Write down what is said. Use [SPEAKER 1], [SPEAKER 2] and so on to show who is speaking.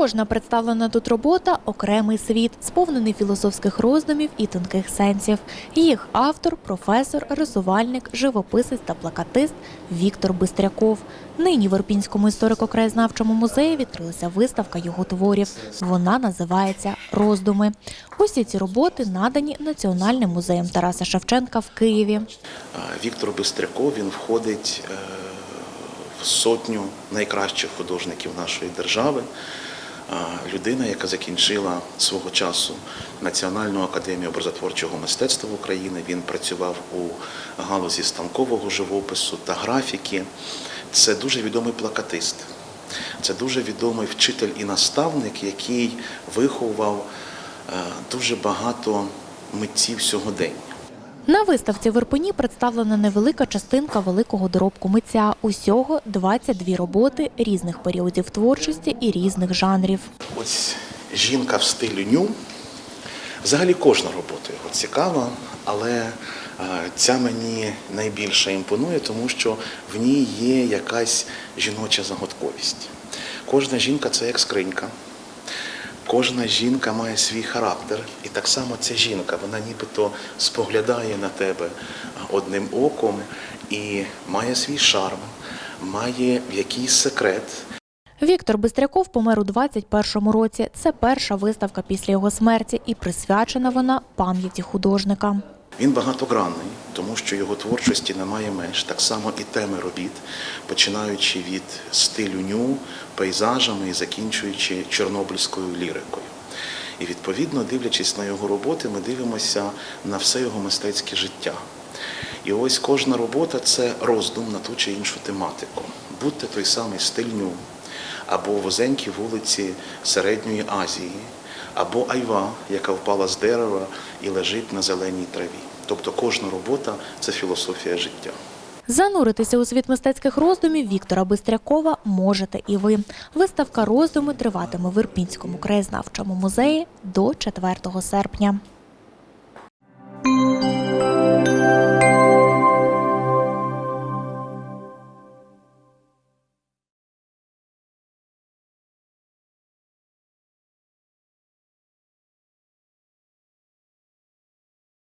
[SPEAKER 1] Кожна представлена тут робота окремий світ, сповнений філософських роздумів і тонких сенсів. Їх автор, професор, рисувальник, живописець та плакатист Віктор Бистряков. Нині в Ірпінському історико-краєзнавчому музеї відкрилася виставка його творів. Вона називається Роздуми. Усі ці роботи надані Національним музеєм Тараса Шевченка в Києві.
[SPEAKER 2] Віктор Бистряков він входить е, в сотню найкращих художників нашої держави. Людина, яка закінчила свого часу Національну академію образотворчого мистецтва України. Він працював у галузі станкового живопису та графіки. Це дуже відомий плакатист. Це дуже відомий вчитель і наставник, який виховав е, дуже багато митців сьогодення.
[SPEAKER 1] На виставці в Ірпені представлена невелика частинка великого доробку митця. Усього 22 роботи різних періодів творчості і різних жанрів.
[SPEAKER 2] Ось жінка в стилі ню. Взагалі кожна робота його цікава, але е, ця мені найбільше імпонує, тому що в ній є якась жіноча загадковість. Кожна жінка це як скринька. Кожна жінка має свій характер, і так само ця жінка, вона нібито споглядає на тебе одним оком і має свій шарм, має якийсь секрет,
[SPEAKER 1] Віктор Бистряков помер у 21-му році. Це перша виставка після його смерті, і присвячена вона пам'яті художника.
[SPEAKER 2] Він багатогранний, тому що його творчості немає меж. Так само і теми робіт, починаючи від стилю ню, пейзажами і закінчуючи чорнобильською лірикою. І відповідно, дивлячись на його роботи, ми дивимося на все його мистецьке життя. І ось кожна робота це роздум на ту чи іншу тематику. Будьте той самий стиль ню, або вузенькі вулиці Середньої Азії, або айва, яка впала з дерева і лежить на зеленій траві. Тобто кожна робота це філософія життя.
[SPEAKER 1] Зануритися у світ мистецьких роздумів Віктора Бистрякова можете і ви. Виставка роздуми триватиме в Ірпінському краєзнавчому музеї до 4 серпня.